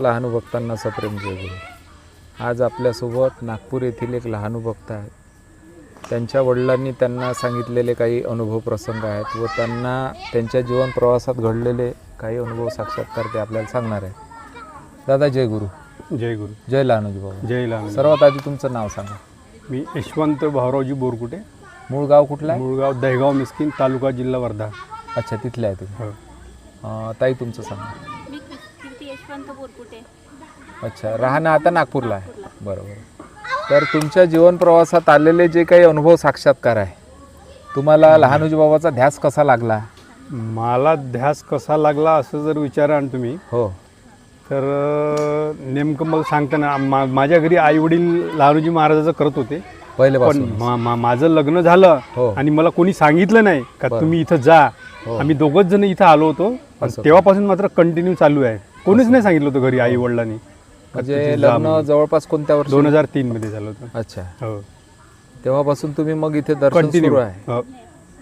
लहानू भक्तांना सप्रेम जय गुरु. आज आपल्यासोबत नागपूर येथील एक लहानू भक्त आहेत. त्यांच्या वडिलांनी त्यांना सांगितलेले काही अनुभव प्रसंग आहेत व त्यांना त्यांच्या जीवन प्रवासात घडलेले काही अनुभव साक्षात्कार ते आपल्याला सांगणार आहे दादा जय गुरु. जय गुरु. जय लहानूजी बाबा. जय लाल सर्वात आधी तुमचं नाव सांगा. मी यशवंत भाऊरावजी बोरकुटे. मूळ गाव कुठलं आहे? मुळगाव दहेगाव मिस्किन तालुका जिल्हा वर्धा. अच्छा तिथले आहे तुम्ही. हो. ताई तुमचं सांगा. यशवंत बोरकुटे. अच्छा राहणं आता नागपूरला आहे. बरोबर. तर तुमच्या जीवन प्रवासात आलेले जे काही अनुभव साक्षात्कार आहे तुम्हाला लहानूजी बाबाचा ध्यास कसा लागला? मला ध्यास कसा लागला असं जर विचाराल तुम्ही हो. तर नेमकं मला सांगताना मा माझ्या घरी आई वडील लहानूजी महाराजाचं करत होते. पण मा- मा- माझं लग्न झालं हो. आणि मला कोणी सांगितलं नाही का. तुम्ही इथं जा. हो. आम्ही दोघच जण इथं आलो होतो. पण. तेव्हापासून मात्र कंटिन्यू चालू आहे. कोणीच नाही सांगितलं होतं घरी आई वडिलांनी. म्हणजे लग्न जवळपास कोणत्या वर्षी? दोन हजार तीन मध्ये झालं होतं. अच्छा. हो. तेव्हापासून तुम्ही मग इथे दर्शन कंटिन्यू सुरू आहे. हो.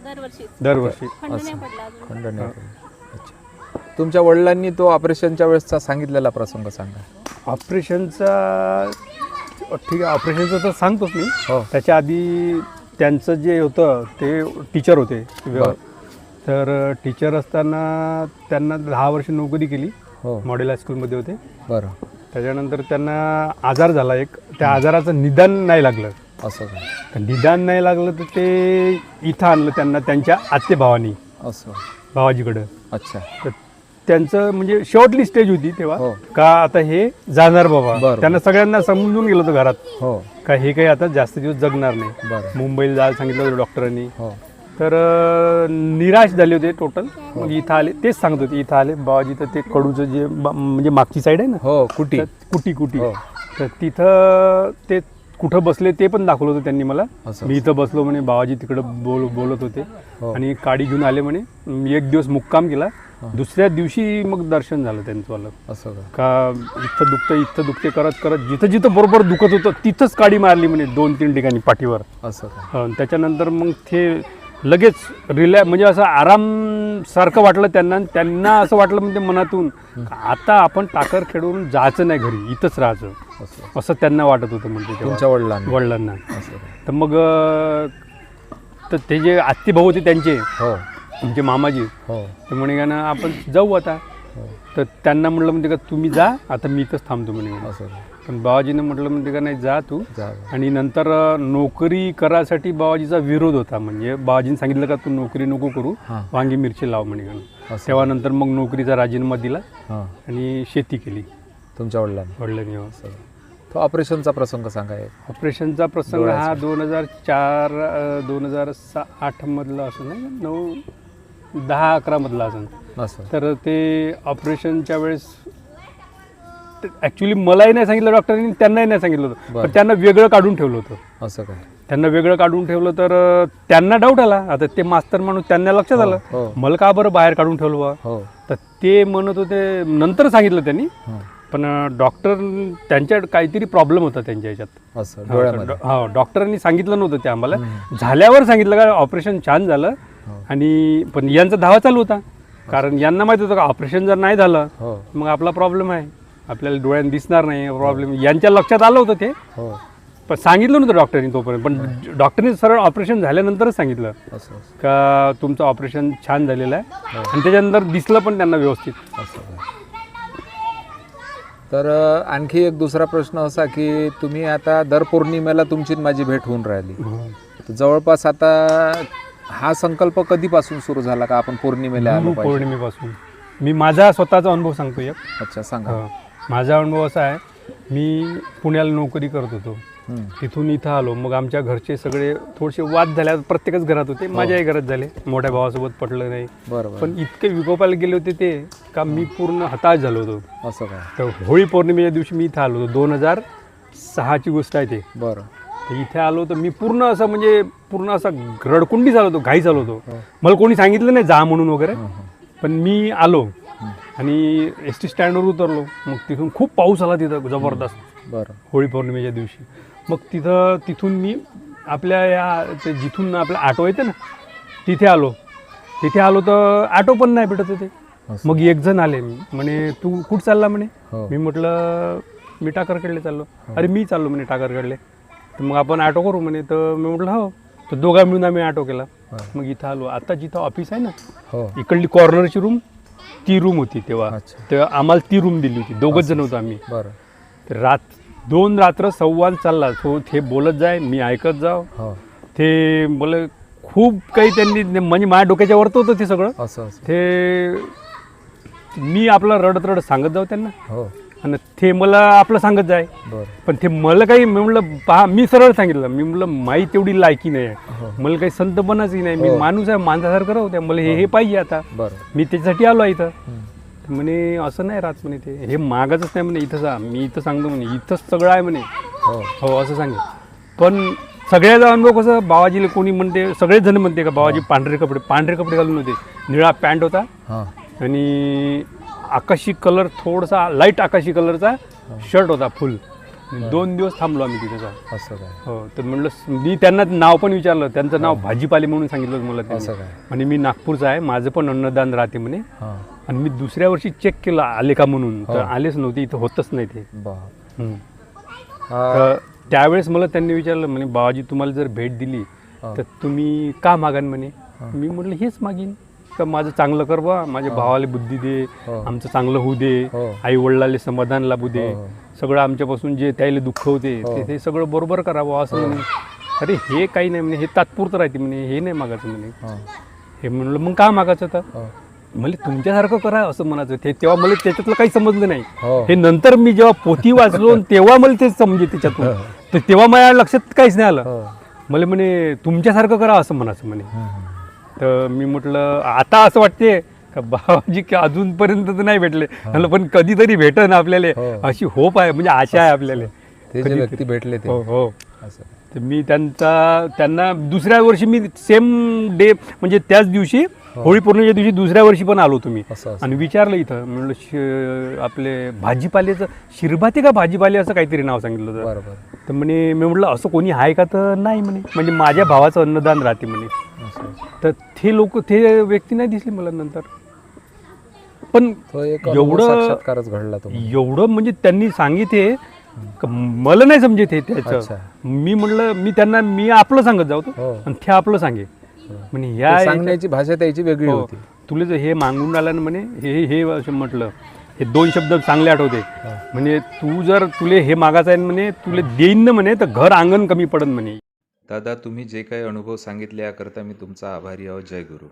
दरवर्षी. दरवर्षी. खंड नाही पडला अजून. अच्छा. तुमच्या वडिलांनी तो ऑपरेशनच्या वेळेसचा सांगितलेला प्रसंग सांगा. ऑपरेशनचा ठीक आहे ऑपरेशनचं तर सांगतोच मी. हो. त्याच्या आधी त्यांचं जे होतं ते टीचर होते. तर टीचर असताना त्यांना दहा वर्ष नोकरी केली. हो. मॉडेल हायस्कूलमध्ये होते. बरं. त्याच्यानंतर त्यांना आजार झाला एक. त्या आजाराचं निदान नाही लागलं. असं तर निदान नाही लागलं तर ते इथं आणलं त्यांना त्यांच्या आत्ते भावानी असं. भावाजीकडं. अच्छा. तर त्यांचं म्हणजे शेवटली स्टेज होती तेव्हा. हो. का आता हे जाणार बाबा. बरं. त्यांना सगळ्यांना समजून गेलं होतं घरात. हो. का हे काही आता जास्त दिवस जगणार नाही. बरं. मुंबईला जायला सांगितलं होतं डॉक्टरांनी. हो. तर निराश झाले होते टोटल मग इथं आले तेच सांगत होते इथं आले. बाबाजी तर ते कडूचं जे बा- म्हणजे मागची साईड आहे ना? हो कुटी. तर कुटी कुटी. हो. तर तिथं ते कुठं बसले ते पण दाखवलं होतं त्यांनी मला. असं. मी इथं बसलो म्हणे बाबाजी तिकडं बोल बोलत होते. हो. आणि काडी घेऊन आले म्हणे. मी एक दिवस मुक्काम केला. दुसऱ्या दिवशी मग दर्शन झालं त्यांचं वालं. असं का? का इथं दुखतं इथं दुखते करत करत. जिथं जिथं बरोबर दुखत होतं तिथंच काडी मारली म्हणे दोन तीन ठिकाणी पाठीवर. असं का? त्याच्यानंतर मग ते लगेच रिलॅ म्हणजे असं आराम सारखं वाटलं त्यांना त्यांना असं वाटलं म्हणजे मनातून आता आपण टाकर खेळून जायचं नाही घरी इथंच राहायचं. असं. त्यांना वाटत होतं म्हणजे तुमच्या वडिलांना. वडिलांना. तर मग तर ते जे आत्ती भाऊ होते त्यांचे हो. तुमचे मामाजी हो. तर म्हणे का ना आपण जाऊ आता. हो. तर त्यांना म्हटलं म्हणते का तुम्ही जा आता मी इथंच थांबतो. म्हणे. पण बाबाजीनं म्हटलं म्हणते का नाही जा तू. जा. आणि नंतर नोकरी करायसाठी बाबाजीचा विरोध होता. म्हणजे बाबाजीने सांगितलं का तू नोकरी नको करू हां. वांगी मिरची लाव म्हणे. का असं. तेव्हा नंतर मग नोकरीचा राजीनामा दिला हां. आणि शेती केली. तुमच्या वडिलांनी? वडिलांनी असं. तो ऑपरेशनचा प्रसंग सांगा. एक ऑपरेशनचा प्रसंग. हा दोन हजार चार दोन हजार सा आठमधला असं नाही नऊ दहा अकरामधला असं असं. तर ते ऑपरेशनच्या वेळेस ॲक्च्युली मलाही नाही सांगितलं डॉक्टरांनी त्यांनाही नाही सांगितलं होतं. पण त्यांना वेगळं काढून ठेवलं होतं. असं काय? त्यांना वेगळं काढून ठेवलं तर त्यांना डाऊट आला. आता ते मास्तर माणूस त्यांना लक्षात आलं. हो. मला का बरं बाहेर काढून ठेवलं बा हो. तर ते म्हणत होते नंतर सांगितलं त्यांनी. हो. पण डॉक्टर त्यांच्या काहीतरी प्रॉब्लेम होता त्यांच्या ह्याच्यात. हा डॉक्टरांनी सांगितलं नव्हतं ते आम्हाला. झाल्यावर सांगितलं का ऑपरेशन छान झालं. हो. आणि पण यांचा धावा चालू होता. कारण यांना माहीत होतं का ऑपरेशन जर नाही झालं हो. मग आपला प्रॉब्लेम आहे. आपल्याला डोळ्यात दिसणार नाही प्रॉब्लेम यांच्या लक्षात आलं होतं ते. हो. पण सांगितलं नव्हतं डॉक्टरनी तोपर्यंत. पण डॉक्टरनी सरळ ऑपरेशन झाल्यानंतरच सांगितलं. असं असं. का तुमचं ऑपरेशन छान झालेलं आहे. आणि त्याच्यानंतर दिसलं पण त्यांना व्यवस्थित. असं तर अ, आणखी एक दुसरा प्रश्न असा की तुम्ही आता दर पौर्णिमेला तुमची आणि माझी भेट होऊन राहिली. तर जवळपास आता हा संकल्प कधीपासून सुरू झाला का आपण पौर्णिमेला आलो पाहिजे? पौर्णिमेपासून. मी माझा स्वतःचा अनुभव सांगतो एक. अच्छा सांगा. हा. माझा अनुभव असा आहे मी पुण्याला नोकरी करत होतो. तिथून इथं आलो मग आमच्या घरचे सगळे थोडेसे वाद झाल्या प्रत्येकच घरात होते माझ्याही घरात झाले. मोठ्या भावासोबत पटलं नाही. पण इतके विकोपाला गेले होते ते का मी पूर्ण हताश झालो होतो. असं काय? तर होळी पौर्णिमेच्या दिवशी मी इथं आलो होतो. दोन हजार सहाची गोष्ट आहे ते. बरं. इथे आलो तर मी पूर्ण असं म्हणजे पूर्ण असा रडकुंडी झालो होतो घाई झालो होतो. हो. मला कोणी सांगितलं नाही जा म्हणून वगैरे. हं, हं. पण मी आलो. आणि एस टी स्टँडवर उतरलो. मग तिथून खूप पाऊस आला तिथं जबरदस्त. बरं. होळी पौर्णिमेच्या दिवशी. मग तिथं तिथून मी आपल्या या ते जिथून आपलं ऑटो येते ना तिथे आलो. तिथे आलो तर ऑटो पण नाही भेटत होते. असं. मग एक जण आले. म्हणे तू कुठं चालला? म्हणे. हो. मी म्हटलं मी टाकरकडले चाललो. अरे मी चाललो म्हणे टाकरकडले. तर मग आपण ऑटो करू म्हणे. तर मी म्हटलं हो. तर दोघा मिळून आम्ही ऑटो केला. हा. मग इथं आलो. आता जिथं ऑफिस आहे ना हो. इकडली कॉर्नरची रूम ती रूम होती तेव्हा. अच्छा. तेव्हा आम्हाला ती रूम दिली होती. दोघच जण होतो आम्ही. बरं. तर रात दोन रात्र संवाद चालला. तो ते बोलत जाय मी ऐकत जाव. हो. ते बोल खूप काही त्यांनी म्हणजे माझ्या डोक्याच्या वरत होतं ते सगळं. असं असं. ते मी आपलं रडत रडत सांगत जाऊ त्यांना. हो. आणि ते मला आपलं सांगत जाय. बरं. पण ते मला काही मी म्हणलं पहा मी सरळ सांगितलं. मी म्हणलं माई तेवढी लायकी नाही आहे. हो. मला काही संतपणाची नाही. मी हो. माणूस आहे माणसासारखं राहू द्या. मला हे हे पाहिजे आता. बरं. मी त्याच्यासाठी आलो आहे इथं. म्हणे असं नाही राहत म्हणे ते. हे मागायचंच नाही म्हणे. इथं जा. मी इथं सांगतो म्हणे इथंच सगळं आहे म्हणे. हो. हो असं सांगे पण सगळ्याचा अनुभव कसं? बाबाजीला कोणी म्हणते सगळेच जण म्हणते का बाबाजी पांढरे कपडे पांढरे कपडे घालून होते. निळा पॅन्ट होता. हां. आणि आकाशी कलर थोडासा लाइट आकाशी कलरचा शर्ट होता फुल दोन दिवस थांबलो आम्ही तिथे जाऊन. असं काय? हो तर म्हणलं मी त्यांना नाव पण विचारलं. त्यांचं नाव भाजीपाले म्हणून सांगितलं मला असं काय? आणि मी नागपूरचा आहे. माझं पण अन्नदान राहते म्हणे. हां. आणि मी दुसऱ्या वर्षी चेक केलं आले का म्हणून तर हो. आलेच नव्हते. इथं होतच नाही ते. हम्म. हा, तर त्यावेळेस मला त्यांनी विचारलं म्हणे बाबाजी तुम्हाला जर भेट दिली हा. तर तुम्ही का मागान म्हणे? मी म्हटलं हेच मागीन. का माझं चांगलं कर बा माझ्या भावाला बुद्धी दे हो. आमचं चांगलं होऊ दे हो. आई वडिलाले समाधान लाभू दे हो, हो. सगळं आमच्यापासून जे त्याला दुःख होते हो. ते ते सगळं बरोबर करावं असं म्हणे. अरे हे काही नाही म्हणे हे तात्पुरतं राहते म्हणे हे नाही मागायचं म्हणे. हां. हे म्हणलं मग का मागायचं तर हो. मला तुमच्यासारखं करा असं म्हणायचं. ते तेव्हा मला त्याच्यातलं काही समजलं नाही. हो. हे नंतर मी जेव्हा पोथी वाचलो तेव्हा मला ते समजे त्याच्यातून. तर तेव्हा माझ्या लक्षात काहीच नाही आलं. हो. मला म्हणे तुमच्यासारखं करा असं म्हणायचं म्हणे. हं, हं. तर मी म्हटलं आता असं वाटते का बाबाजी की अजूनपर्यंत तर नाही भेटले. म्हणलं पण कधीतरी भेटन आपल्याला. हो. अशी होप आहे म्हणजे आशा आहे आपल्याला. ते जे. व्यक्ती भेटले ते. हो हो. तर मी त्यांचा त्यांना दुसऱ्या वर्षी मी सेम डे म्हणजे त्याच दिवशी होळी पौर्णिमेच्या दिवशी दुसऱ्या वर्षी पण आलो तुम्ही. असं असं. आणि विचारलं इथं म्हणलं श- आपले भाजीपाल्याचं शिरभाती का भाजीपाले असं काहीतरी नाव सांगितलं होतं. तर म्हणे मी म्हटलं असं कोणी आहे का तर नाही म्हणे. म्हणजे माझ्या भावाचं अन्नदान राहते म्हणे. असं. तर ते लोक ते व्यक्ती नाही दिसली मला नंतर. पण तो एक एवढं- एवढं साक्षात्कारच घडला एवढं म्हणजे त्यांनी सांगितले का मला नाही समजत हे अच्छा. त्याचं मी म्हटलं मी त्यांना मी आपलं सांगत जाऊ तो. हो. आणि ते आपलं सांगे. म्हणे ह्या ते याच्यात- सांगण्याची भाषा त्याची वेगळी हो. होती. तुला जर हे मागून राहिलं ना म्हणे हे हे असं म्हटलं हे दोन शब्द चांगले आठवते. म्हणजे तू जर तुले हे मागायचं आहे ना म्हणे तुला देईन ना म्हणे तर घर अंगण कमी पडन म्हणे. दादा तुम्ही जे काही अनुभव सांगितले याकरता मी तुमचा आभारी आहोत जय गुरु.